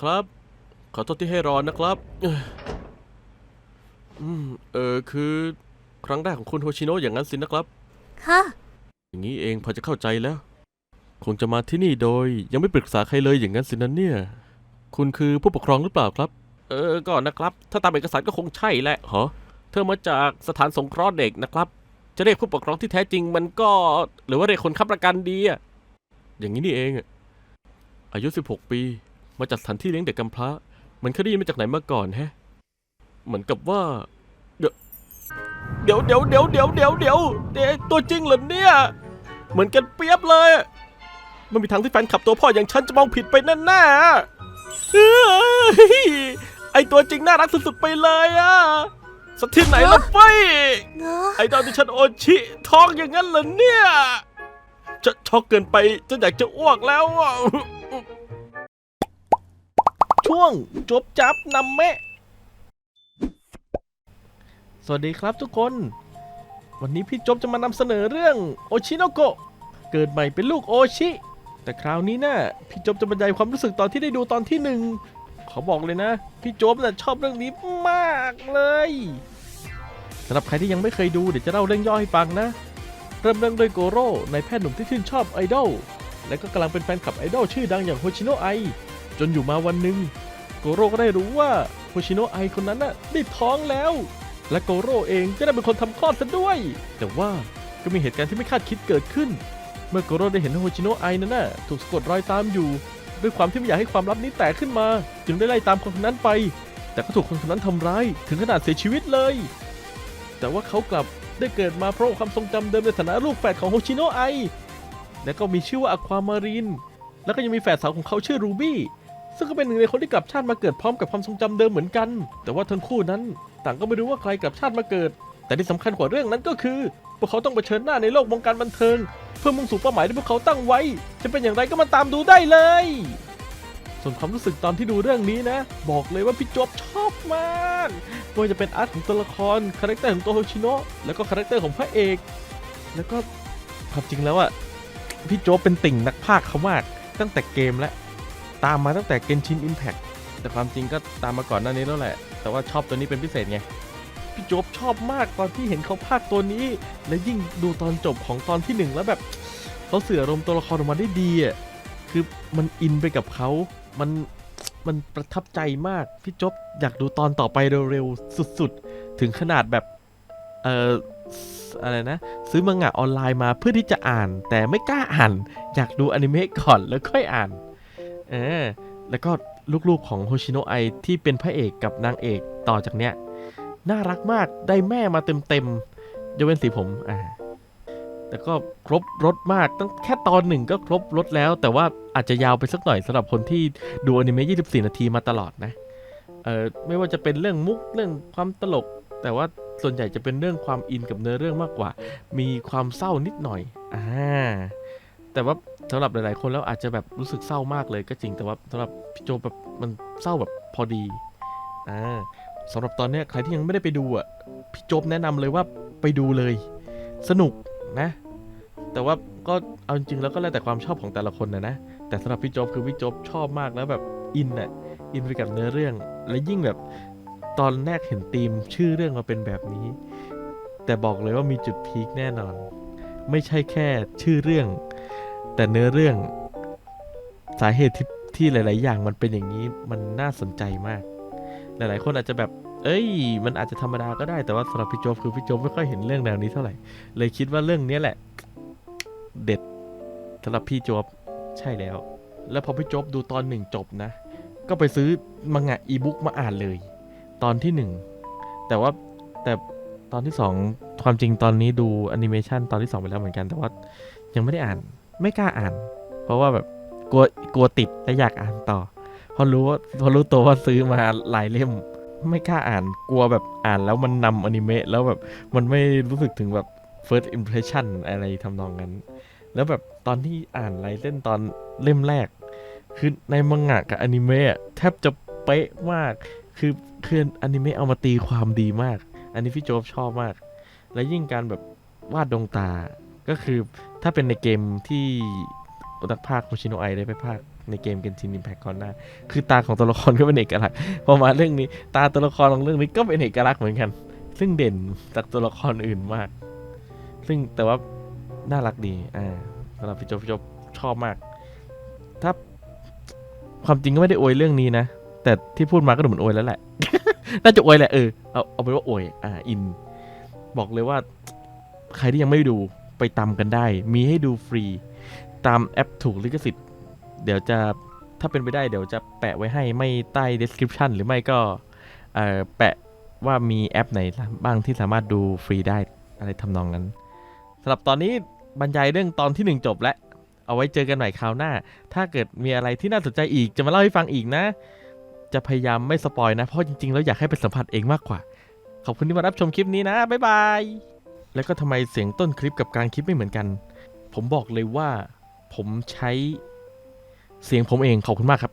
ครับ ขอโทษที่ให้รอนะครับเอ้ยอืมเออคือ ครั้งแรกของคุณโฮชิโนะอย่างนั้นสินะครับ ค่ะ อย่างนี้เองพอจะเข้าใจแล้ว คงจะมาที่นี่โดย ยังไม่ปรึกษาใครเลยอย่างนั้นสินะเนี่ย คุณคือผู้ปกครองหรือเปล่าครับ เออก่อนนะครับ ถ้าตามเอกสารก็คงใช่แหละเหรอเธอมาจากสถานสงเคราะห์เด็กนะครับ จะเรียกผู้ปกครองที่แท้จริงมันก็ หรือว่าเรียกคนค้ำประกันดีอะอย่างนี้นี่เองอะอายุ 16 ปี มาจากสถานที่เลี้ยงเด็กกำพร้า มันเคยได้ยินมาจากไหนมาก่อนแฮะ เหมือนกับว่า เดี๋ยวเดี๋ยวเดี๋ยวเดี๋ยวเดี๋ยวเดี๋ยวเดี๋ยวตัวจริงเหรอเนี่ย เหมือนกันเปียบเลยไมันมีทางที่แฟนขับตัวพ่ออย่างฉันจะมองผิดไปแน่ๆอะเฮ้ยไอตัวจริงน่ารักสุดๆไปเลยอะสถิตไหนล่ะเฟ้ยไอตอนที่ฉันโอชิท้องอย่างนั้นเหรอเนี่ย จะช็อกเกินไปจนอยากจะอ้วกแล้วอะ ช่วงจบจับนำแม่สวัสดีครับทุกคน วันนี้พี่จบจะมานำเสนอเรื่องโอชิโนโกะเกิดใหม่เป็นลูกโอชิ แต่คราวนี้นะ่ะพี่จบจะบรรยายความรู้สึกตอนที่ได้ดูตอนที่หนึ่งขอบอกเลยนะ พี่จบน่ะชอบเรื่องนี้มากเลยสำหรับใครที่ยังไม่เคยดูเดี๋ยวจะเล่าเรื่องย่อให้ฟังนะ เริ่มเรื่องด้วยโกโร่นายแพทย์หนุ่มที่ชื่นชอบไอดอลและก็กำลังเป็นแฟนคลับไอดอลชื่อดังอย่างโฮชิโนะไอ จนอยู่มาวันหนึ่งโกโร่ก็ได้รู้ว่าโฮชิโนะไอคนนั้นน่ะได้ท้องแล้ว และโกโร่เองก็ได้เป็นคนทำคลอดซะด้วย แต่ว่าก็มีเหตุการณ์ที่ไม่คาดคิดเกิดขึ้น เมื่อโกโร่ได้เห็นว่าโฮชิโนะไอนั้นน่ะถูกสะกดรอยตามอยู่ ด้วยความที่ไม่อยากให้ความลับนี้แตกขึ้นมา จึงได้ไล่ตามคนคนนั้นไป แต่ก็ถูกคนคนนั้นทำร้ายถึงขนาดเสียชีวิตเลย แต่ว่าเขากลับได้เกิดมาเพราะความทรงจำเดิมในฐานะลูกแฝดของโฮชิโนะไอและก็มีชื่อว่าอความาริน แล้วก็ยังมีแฝดสาวของเขาชื่อรูบี้ ซึ่งก็เป็นหนึ่งในคนที่กลับชาติมาเกิดพร้อมกับความทรงจำเดิมเหมือนกัน แต่ว่าทั้งคู่นั้นต่างก็ไม่รู้ว่าใครกลับชาติมาเกิด แต่ที่สำคัญกว่าเรื่องนั้นก็คือ พวกเขาต้องเผชิญหน้าในโลกวงการบันเทิง เพื่อมุ่งสู่เป้าหมายที่พวกเขาตั้งไว้ จะเป็นอย่างไรก็มาตามดูได้เลย ส่วนความรู้สึกตอนที่ดูเรื่องนี้นะ บอกเลยว่าพี่จบชอบมากไม่ว่าจะเป็นอาร์ตของตัวละครคาแรคเตอร์ของโตโฮชิโนะแล้วก็คาแรคเตอร์ของพระเอก แล้วก็ความจริงแล้วอะพี่โจ๊บเป็นติ่งนักพากย์เขามากตั้งแต่เกมแล้ว ตามมาตั้งแต่เกนชินอิมแพ t แต่ความจริงก็ตามมาก่อนหน้านี้แล้วแหละ แต่ว่าชอบตัวนี้เป็นพิเศษไง พี่โจ๊บชอบมากตอนที่เห็นเขาพากย์ตัวนี้ และยิ่งดูตอนจบของตอนที่หนึ่งแล้วแบบเขาเสืออารมณ์ตัวละครออกมาได้ดีอะคือมันอินไปกับเขา มันมันประทับใจมากพี่จบอยากดูตอนต่อไปเร็วๆสุดๆ ถึงขนาดแบบ เอ่ออะไรนะ ซื้อมังงะออนไลน์มาเพื่อที่จะอ่าน แต่ไม่กล้าอ่าน อยากดูอนิเมะก่อนแล้วค่อยอ่าน เออ แล้วก็ลูกๆของโฮชิโนะไอที่เป็นพระเอกกับนางเอกต่อจากเนี้ย น่ารักมากได้แม่มาเต็มๆยกเว้นสีผมอ่าแต่ก็ครบรถมากตั้งแค่ตอนหนึ่งก็ครบรถแล้ว แต่ว่าอาจจะยาวไปสักหน่อยสำหรับคนที่ดูอนิเมะ24 นาทีมาตลอดนะเออไม่ว่าจะเป็นเรื่องมุกเรื่องความตลก แต่ว่าส่วนใหญ่จะเป็นเรื่องความอินกับเนื้อเรื่องมากกว่า มีความเศร้านิดหน่อยอ่า แต่ว่าสำหรับหลายๆคนแล้วอาจจะแบบรู้สึกเศร้ามากเลยก็จริงแต่ว่าสำหรับพี่โจแบบมันเศร้าแบบพอดีอ่าสำหรับตอนนี้ใครที่ยังไม่ได้ไปดูอะพี่โจบแนะนำเลยว่าไปดูเลย สนุกนะ แต่ว่าก็เอาจริงแล้วก็แล้วแต่ความชอบของแต่ละคนนะนะแต่สำหรับพี่โจบคือพี่โจบชอบมากแล้วแบบอินอะอินไปกับเนื้อเรื่อง และยิ่งแบบตอนแรกเห็นธีมชื่อเรื่องมาเป็นแบบนี้ แต่บอกเลยว่ามีจุดพีคแน่นอน ไม่ใช่แค่ชื่อเรื่อง แต่เนื้อเรื่องสาเหตุที่ที่หลาย ๆ อย่างมันเป็นอย่างนี้มันน่าสนใจมาก หลาย ๆ คนอาจจะแบบ เอ้ย มันอาจจะธรรมดาก็ได้แต่ว่าสำหรับพี่โจบคือพี่โจบไม่ค่อยเห็นเรื่องแนวนี้เท่าไหร่ เลยคิดว่าเรื่องนี้แหละ เด็ดสำหรับพี่โจบใช่แล้ว แล้วพอพี่โจบดูตอนหนึ่งจบนะ ก็ไปซื้อมังงะอีบุ๊กมาอ่านเลย ตอนที่หนึ่งแต่ว่าแต่ตอนที่สองความจริงตอนนี้ดูแอนิเมชันตอนที่สองไปแล้วเหมือนกัน แต่ว่ายังไม่ได้อ่าน ไม่กล้าอ่าน เพราะว่าแบบกลัวกลัวติดและอยากอ่านต่อ พอรู้ว่าพอรู้ตัวว่าซื้อมาหลายเล่ม ไม่กล้าอ่านกลัวแบบอ่านแล้วมันนำอนิเมะแล้วแบบมันไม่รู้สึกถึงแบบ first impression อะไรทำนองนั้น แล้วแบบตอนที่อ่านลายเส้นตอนเล่มแรก คือในมังงะกับอนิเมะอะแทบจะเป๊ะมาก คือคืออนิเมะเอามาตีความดีมาก อันนี้พี่โจ๊บชอบมาก และยิ่งการแบบวาดดวงตา ก็คือถ้าเป็นในเกมที่นักภาคโคชิโนะไอได้ไปภาคในเกมเกนชินอิมแพคก่อนหน้า คือตาของตัวละครก็เป็นเอกลักษณ์พอมาเรื่องนี้ ตาตัวละครของเรื่องนี้ก็เป็นเอกลักษณ์เหมือนกัน ซึ่งเด่นจากตัวละครอื่นมาก ซึ่งแต่ว่าน่ารักดี อ่าสำหรับพี่จพี่โจชอบมาก ถ้าความจริงก็ไม่ได้อวยเรื่องนี้นะ แต่ที่พูดมาก็ดูเหมือนอวยแล้วแหละ น่าจะอวยแหละเออ เอาเอาเป็นว่าอวย อ่า อิน บอกเลยว่า ใครที่ยังไม่ดู ไปตามกันได้ มีให้ดูฟรี ตามแอปถูกลิขสิทธิ์ เดี๋ยวจะถ้าเป็นไปได้เดี๋ยวจะแปะไว้ให้ไม่ใต้ description หรือไม่ก็แปะว่ามีแอปไหนบ้างที่สามารถดูฟรีได้อะไรทำนองนั้นสำหรับตอนนี้บรรยายเรื่องตอนที่ 1 จบแล้วเอาไว้เจอกันใหม่คราวหน้า ถ้าเกิดมีอะไรที่น่าสนใจอีกจะมาเล่าให้ฟังอีกนะ จะพยายามไม่สปอยนะ เพราะจริงๆ แล้วอยากให้ไปสัมผัสเองมากกว่า ขอบคุณที่มารับชมคลิปนี้นะ บ๊ายบาย แล้วก็ทำไมเสียงต้นคลิปกับการคลิปไม่เหมือนกัน ผมบอกเลยว่าผมใช้เสียงผมเองขอบคุณมากครับ